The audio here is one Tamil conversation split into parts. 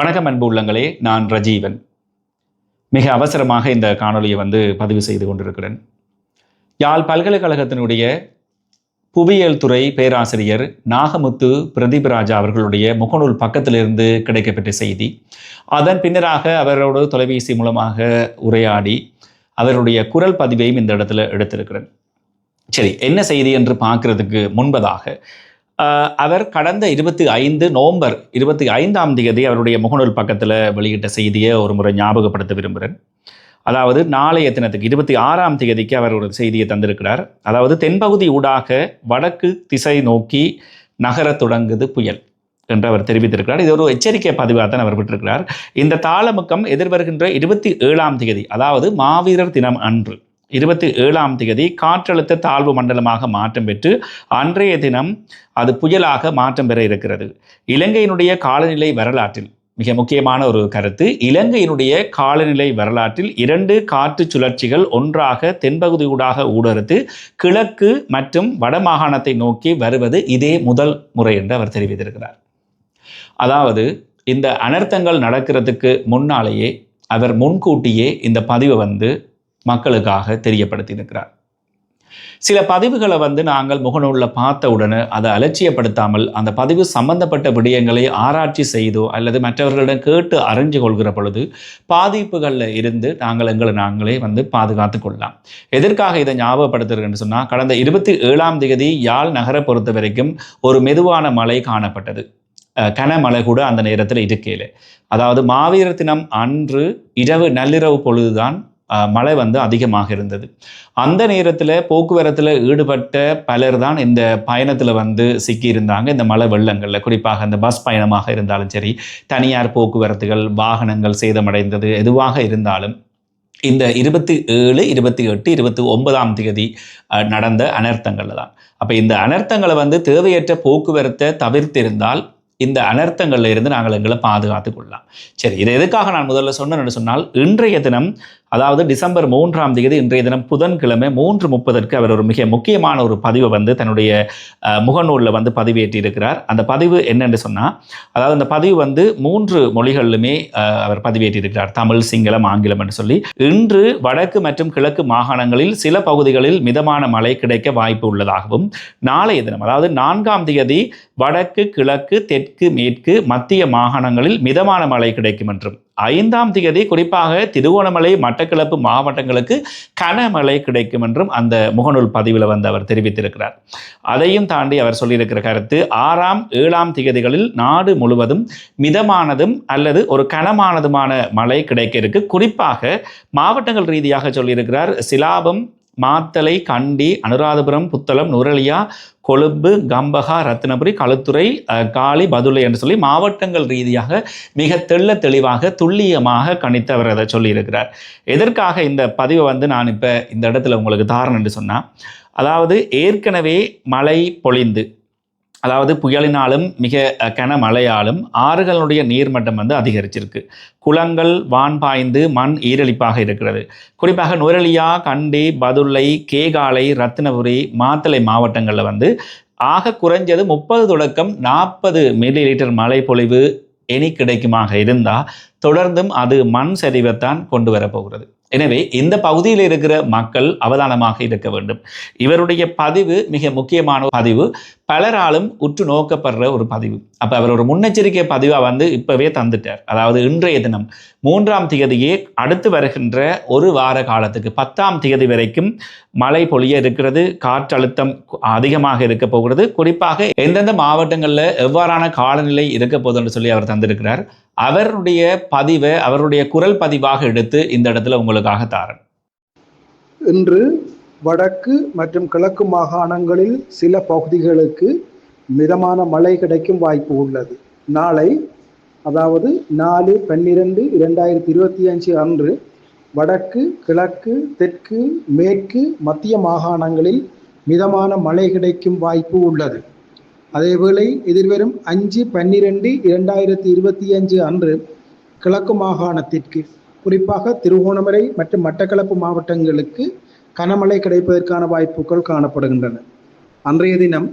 வணக்கம் அன்பு உள்ளங்களே நான் ரஜீவன். மிக அவசரமாக இந்த காணொளியை வந்து பதிவு செய்து கொண்டிருக்கிறேன். யாழ் பல்கலைக்கழகத்தினுடைய புவியியல் துறை பேராசிரியர் நாகமுத்து பிரதீபராஜா அவர்களுடைய முகநூல் பக்கத்திலிருந்து கிடைக்கப்பெற்ற செய்தி. அதன் பின்னராக அவரோடு தொலைபேசி மூலமாக உரையாடி அவருடைய குரல் பதிவையும் இந்த இடத்துல எடுத்திருக்கிறேன். சரி என்ன செய்தி என்று பார்க்கறதுக்கு முன்பதாக அவர் கடந்த இருபத்தி ஐந்து நவம்பர் இருபத்தி ஐந்தாம் தேதி அவருடைய முகநூல் பக்கத்தில் வெளியிட்ட செய்தியை ஒரு முறை ஞாபகப்படுத்த விரும்புகிறேன் அதாவது நாளைய தினத்துக்கு இருபத்தி ஆறாம் தேதிக்கு அவர் ஒரு செய்தியை தந்திருக்கிறார். அதாவது தென்பகுதி ஊடாக வடக்கு திசை நோக்கி நகரத் தொடங்குது புயல் என்று அவர் தெரிவித்திருக்கிறார். இது ஒரு எச்சரிக்கை பதிவாக தான் அவர் விட்டிருக்கிறார். இந்த தாளமுக்கம் எதிர்வருகின்ற இருபத்தி ஏழாம் தேதி அதாவது மாவீரர் தினம் அன்று இருபத்தி ஏழாம் தேதி காற்றழுத்த தாழ்வு மண்டலமாக மாற்றம் பெற்று அன்றைய தினம் அது புயலாக மாற்றம் பெற இருக்கிறது. இலங்கையினுடைய காலநிலை வரலாற்றில் மிக முக்கியமான ஒரு கருத்து இலங்கையினுடைய காலநிலை வரலாற்றில் இரண்டு காற்று சுழற்சிகள் ஒன்றாக தென்பகுதியூடாக ஊடறுத்து கிழக்கு மற்றும் வடமாகாணத்தை நோக்கி வருவது இதே முதல் முறை என்று அவர் தெரிவித்திருக்கிறார். அதாவது இந்த அனர்த்தங்கள் நடக்கிறதுக்கு முன்னாலேயே அவர் முன்கூட்டியே இந்த பதிவை வந்து மக்களுக்காக தெரியப்படுத்தியிருக்கிறார். சில பதிவுகளை வந்து நாங்கள் முகநூலில் பார்த்த உடனே அதை அலட்சியப்படுத்தாமல் அந்த பதிவு சம்பந்தப்பட்ட விடயங்களை ஆராய்ச்சி செய்தோ அல்லது மற்றவர்களிடம் கேட்டு அறிஞ்சு கொள்கிற பொழுது பாதிப்புகளில் இருந்து நாங்கள் எங்களை நாங்களே வந்து பாதுகாத்து கொள்ளலாம். எதற்காக இதை ஞாபகப்படுத்துகிறேன்னு சொன்னால் கடந்த இருபத்தி ஏழாம் தேதி யாழ் நகரை பொறுத்த வரைக்கும் ஒரு மெதுவான மழை காணப்பட்டது. கனமழை கூட அந்த நேரத்தில் இருக்கையில். அதாவது மாவீர தினம் அன்று இரவு நள்ளிரவு பொழுதுதான் மழை வந்து அதிகமாக இருந்தது. அந்த நேரத்தில் போக்குவரத்தில் ஈடுபட்ட பலர் தான் இந்த பயணத்தில் வந்து சிக்கியிருந்தாங்க. இந்த மழை வெள்ளங்களில் குறிப்பாக இந்த பஸ் பயணமாக இருந்தாலும் சரி தனியார் போக்குவரத்துகள் வாகனங்கள் சேதமடைந்தது எதுவாக இருந்தாலும் இந்த இருபத்தி ஏழு இருபத்தி எட்டு இருபத்தி ஒன்பதாம் தேதி நடந்த அனர்த்தங்கள் தான். அப்போ இந்த அனர்த்தங்களை வந்து தேவையற்ற போக்குவரத்தை தவிர்த்திருந்தால் இந்த அனர்த்தங்கள்ல இருந்து நாங்கள் எங்களை பாதுகாத்து கொள்ளலாம். சரி இதை எதுக்காக நான் முதல்ல சொன்னேன்னு சொன்னால் இன்றைய தினம் அதாவது டிசம்பர் மூன்றாம் தேதி இன்றைய தினம் புதன்கிழமை மூன்று முப்பதற்கு அவர் ஒரு மிக முக்கியமான ஒரு பதிவை வந்து தன்னுடைய முகநூலில் வந்து பதிவேற்றியிருக்கிறார். அந்த பதிவு என்னென்று சொன்னால் அதாவது அந்த பதிவு வந்து மூன்று மொழிகளிலுமே அவர் பதிவேற்றியிருக்கிறார். தமிழ் சிங்களம் ஆங்கிலம் என்று சொல்லி. இன்று வடக்கு மற்றும் கிழக்கு மாகாணங்களில் சில பகுதிகளில் மிதமான மழை கிடைக்க வாய்ப்பு உள்ளதாகவும் நாளைய தினம் அதாவது நான்காம் தேதி வடக்கு கிழக்கு தெற்கு மேற்கு மத்திய மாகாணங்களில் மிதமான மழை கிடைக்கும் என்றும் ஐந்தாம் தேதி குறிப்பாக திருவோணமலை மட்டக்களப்பு மாவட்டங்களுக்கு கனமழை கிடைக்கும் என்றும் அந்த முகநூல் பதிவில் வந்து அவர் தெரிவித்திருக்கிறார். அதையும் தாண்டி அவர் சொல்லியிருக்கிற கருத்து ஆறாம் ஏழாம் திகதிகளில் நாடு முழுவதும் மிதமானதும் அல்லது ஒரு கனமானதுமான மழை கிடைக்க இருக்கு. குறிப்பாக மாவட்டங்கள் ரீதியாக சொல்லியிருக்கிறார் சிலாபம் மாத்தலை கண்டி அனுராதபுரம் புத்தளம் நுரலியா கொழும்பு கம்பகா ரத்தினபுரி களுத்துறை காளி பதுளை என்று சொல்லி மாவட்டங்கள் ரீதியாக மிக தெள்ள தெளிவாக துல்லியமாக கணித்தவர் அதை சொல்லியிருக்கிறார். எதற்காக இந்த பதிவை வந்து நான் இப்போ இந்த இடத்துல உங்களுக்கு தாரணம் என்று சொன்னால் அதாவது ஏற்கனவே மழை பொழிந்து அதாவது புயலினாலும் மிக கனமழையாலும் ஆறுகளுடைய நீர்மட்டம் வந்து அதிகரிச்சிருக்கு. குளங்கள் வான் பாய்ந்து மண் ஈரழிப்பாக இருக்கிறது. குறிப்பாக நுரலியா கண்டி பதுளை கேகாலை ரத்தினபுரி மாத்தளை மாவட்டங்களில் வந்து ஆக குறைஞ்சது முப்பது தொடக்கம் நாற்பது மில்லி லிட்டர் மழை பொழிவு எனி கிடைக்குமாக இருந்தால் தொடர்ந்தும் அது மண் சரிவைத்தான் கொண்டு வரப்போகிறது எனவே இந்த பகுதியில் இருக்கிற மக்கள் அவதானமாக இருக்க வேண்டும். இவருடைய பதிவு மிக முக்கியமான பதிவு. பலராலும் உற்று நோக்கப்படுற ஒரு பதிவு. அப்போ அவர் ஒரு முன்னெச்சரிக்கை பதிவாக வந்து இப்போவே தந்துட்டார். அதாவது இன்றைய தினம் மூன்றாம் தேதியே அடுத்து வருகின்ற ஒரு வார காலத்துக்கு பத்தாம் தேதி வரைக்கும் மழை பொழிய இருக்கிறது. காற்றழுத்தம் அதிகமாக இருக்க போகிறது. குறிப்பாக எந்தெந்த மாவட்டங்களில் எவ்வாறான காலநிலை இருக்க என்று சொல்லி அவர் தந்திருக்கிறார். அவருடைய பதிவை அவருடைய குரல் பதிவாக எடுத்து இந்த இடத்துல உங்களுக்காக தாரன் இன்று வடக்கு மற்றும் கிழக்கு மாகாணங்களில் சில பகுதிகளுக்கு மிதமான மழை கிடைக்கும் வாய்ப்பு உள்ளது. நாளை அதாவது நாலு பன்னிரெண்டு இரண்டாயிரத்தி இருபத்தி அஞ்சு அன்று வடக்கு கிழக்கு தெற்கு மேற்கு மத்திய மாகாணங்களில் மிதமான மழை கிடைக்கும் வாய்ப்பு உள்ளது. அதேவேளை எதிர்வரும் அஞ்சு பன்னிரெண்டு இரண்டாயிரத்தி இருபத்தி அஞ்சு அன்று கிழக்கு மாகாணத்திற்கு குறிப்பாக திருகோணமலை மற்றும் மட்டக்களப்பு மாவட்டங்களுக்கு கனமழை கிடைப்பதற்கான வாய்ப்புகள் காணப்படுகின்றன. அன்றைய தினம்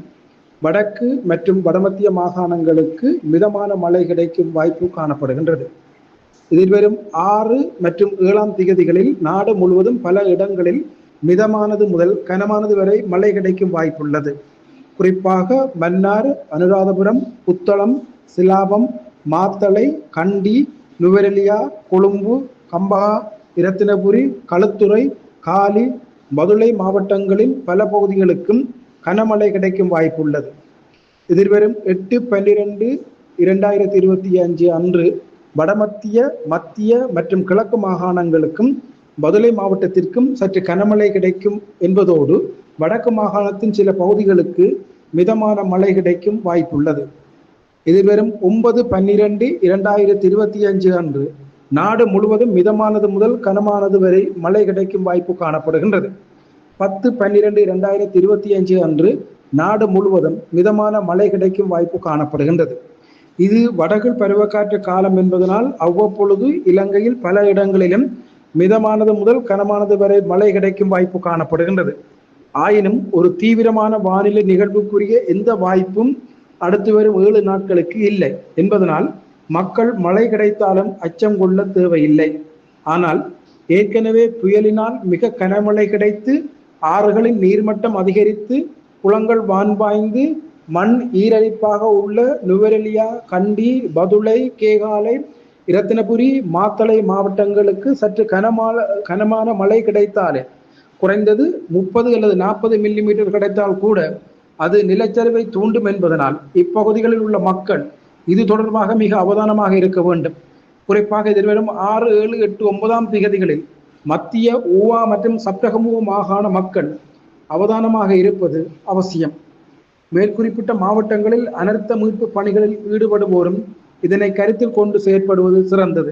வடக்கு மற்றும் வடமத்திய மாகாணங்களுக்கு மிதமான மழை கிடைக்கும் வாய்ப்பு காணப்படுகின்றது. எதிர்வரும் ஆறு மற்றும் ஏழாம் திகதிகளில் நாடு முழுவதும் பல இடங்களில் மிதமானது முதல் கனமானது வரை மழை கிடைக்கும் வாய்ப்புள்ளது. குறிப்பாக மன்னார் அனுராதபுரம் புத்தளம் சிலாபம் மாத்தளை கண்டி நுவரெலியா கொழும்பு கம்பகா இரத்தினபுரி களுத்துறை காலி மதுளை மாவட்டங்களின் பல பகுதிகளுக்கும் கனமழை கிடைக்கும் வாய்ப்புள்ளது. எதிர்வரும் எட்டு பன்னிரெண்டு இரண்டாயிரத்தி இருபத்தி அஞ்சு அன்று வடமத்திய மத்திய மற்றும் கிழக்கு மாகாணங்களுக்கும் மதுளை மாவட்டத்திற்கும் சற்று கனமழை கிடைக்கும் என்பதோடு வடக்கு மாகாணத்தின் சில பகுதிகளுக்கு மிதமான மழை கிடைக்கும் வாய்ப்புள்ளது. எதிர்வரும் ஒன்பது பன்னிரண்டு இரண்டாயிரத்தி இருபத்தி அஞ்சு அன்று. நாடு முழுவதும் மிதமானது முதல் கனமானது வரை மழை கிடைக்கும் வாய்ப்பு காணப்படுகின்றது. பத்து பன்னிரண்டு இரண்டாயிரத்தி இருபத்தி அஞ்சு அன்று நாடு முழுவதும் மிதமான மழை கிடைக்கும் வாய்ப்பு காணப்படுகின்றது. இது வடகில் பருவக்காற்று காலம் என்பதனால் அவ்வப்பொழுது இலங்கையில் பல இடங்களிலும் மிதமானது முதல் கனமானது வரை மழை கிடைக்கும் வாய்ப்பு காணப்படுகின்றது. ஆயினும் ஒரு தீவிரமான வானிலை நிகழ்வுக்குரிய எந்த வாய்ப்பும் அடுத்து வரும் ஏழு நாட்களுக்கு இல்லை. என்பதனால் மக்கள் மழை கிடைத்தாலும் அச்சம் கொள்ள தேவையில்லை. ஆனால் ஏற்கனவே புயலினால் மிக கனமழை கிடைத்து ஆறுகளின் நீர்மட்டம் அதிகரித்து குளங்கள் வான்பாய்ந்து மண் ஈரழிப்பாக உள்ள நுவரெலியா கண்டி பதுளை கேகாலை இரத்தினபுரி மாத்தளை மாவட்டங்களுக்கு சற்று கனமான கனமான மழை கிடைத்தாலே குறைந்தது முப்பது அல்லது நாற்பது மில்லிமீட்டர் கிடைத்தால் கூட அது நிலச்சரிவை தூண்டும் என்பதனால் இப்பகுதிகளில் உள்ள மக்கள் இது தொடர்பாக மிக அவதானமாக இருக்க வேண்டும். குறிப்பாக எதிர்வரும் ஆறு ஏழு எட்டு ஒன்பதாம் திகதிகளில் மத்திய ஊவா மற்றும் சப்தகமுக மாகாண மக்கள் அவதானமாக இருப்பது அவசியம். மேற்குறிப்பிட்ட மாவட்டங்களில் அனர்த்த மீட்பு பணிகளில் ஈடுபடுவோரும் இதனை கருத்தில் கொண்டு செயற்படுவது சிறந்தது.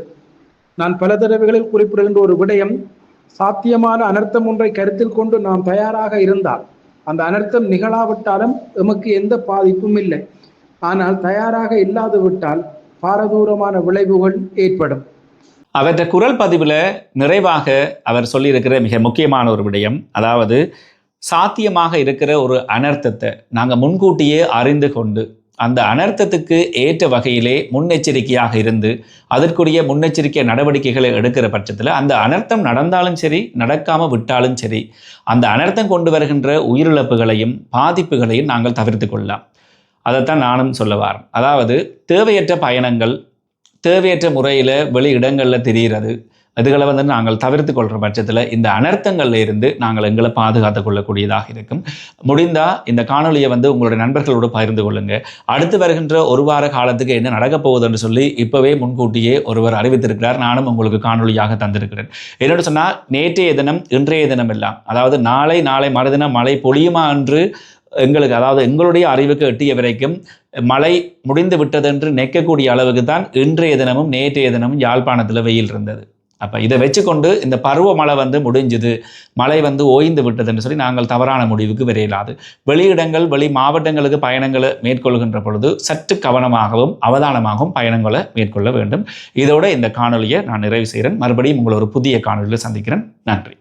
நான் பல தடவைகளில் குறிப்பிடுகின்ற ஒரு விடயம் சாத்தியமான அனர்த்தம் ஒன்றை கருத்தில் கொண்டு நாம் தயாராக இருந்தால் அந்த அனர்த்தம் நிகழாவிட்டாலும் எமக்கு எந்த பாதிப்பும் இல்லை. ஆனால் தயாராக இல்லாது விட்டால் பாரதூரமான விளைவுகள் ஏற்படும். அவற்றை குரல் பதிவில் நிறைவாக அவர் சொல்லியிருக்கிற மிக முக்கியமான ஒரு விடயம் அதாவது சாத்தியமாக இருக்கிற ஒரு அனர்த்தத்தை நாங்கள் முன்கூட்டியே அறிந்து கொண்டு அந்த அனர்த்தத்துக்கு ஏற்ற வகையிலே முன்னெச்சரிக்கையாக இருந்து அதற்குரிய முன்னெச்சரிக்கை நடவடிக்கைகளை எடுக்கிற பட்சத்தில் அந்த அனர்த்தம் நடந்தாலும் சரி நடக்காமல் விட்டாலும் சரி அந்த அனர்த்தம் கொண்டு வருகின்ற உயிரிழப்புகளையும் பாதிப்புகளையும் நாங்கள் தவிர்த்து கொள்ளலாம். அதைத்தான் நானும் சொல்ல அதாவது தேவையற்ற பயணங்கள் தேவையற்ற முறையில் வெளி இடங்களில் தெரிகிறது. இதுகளை வந்து நாங்கள் தவிர்த்து கொள்கிற பட்சத்தில் இந்த அனர்த்தங்கள்ல இருந்து நாங்கள் எங்களை பாதுகாத்து கொள்ளக்கூடியதாக இருக்கும். முடிந்தால் இந்த காணொலியை வந்து உங்களுடைய நண்பர்களோடு பகிர்ந்து கொள்ளுங்க. அடுத்து வருகின்ற ஒரு வார காலத்துக்கு என்ன நடக்கப் போகுதுன்னு சொல்லி இப்போவே முன்கூட்டியே ஒருவர் அறிவித்திருக்கிறார். நானும் உங்களுக்கு காணொலியாக தந்திருக்கிறேன். என்னோட சொன்னால் நேற்றைய தினம் இன்றைய தினம் எல்லாம் அதாவது நாளை நாளை மறுதினம் மழை பொழியுமா என்று எங்களுக்கு அதாவது எங்களுடைய அறிவுக்கு எட்டிய வரைக்கும் மழை முடிந்து விட்டதென்று நினைக்கக்கூடிய அளவுக்கு தான் இன்றைய தினமும் நேற்றைய தினமும் யாழ்ப்பாணத்தில் வெயில் இருந்தது. அப்போ இதை வச்சுக்கொண்டு இந்த பருவமழை வந்து முடிஞ்சுது மழை வந்து ஓய்ந்து விட்டதுன்னு சொல்லி நாங்கள் தவறான முடிவுக்கு விரையலாது. வெளியிடங்கள் வெளி மாவட்டங்களுக்கு பயணங்களை மேற்கொள்கின்ற பொழுது சற்று கவனமாகவும் அவதானமாகவும் பயணங்களை மேற்கொள்ள வேண்டும். இதோட இந்த காணொலியை நான் நிறைவு செய்கிறேன். மறுபடியும் உங்களை ஒரு புதிய காணொலியில் சந்திக்கிறேன். நன்றி.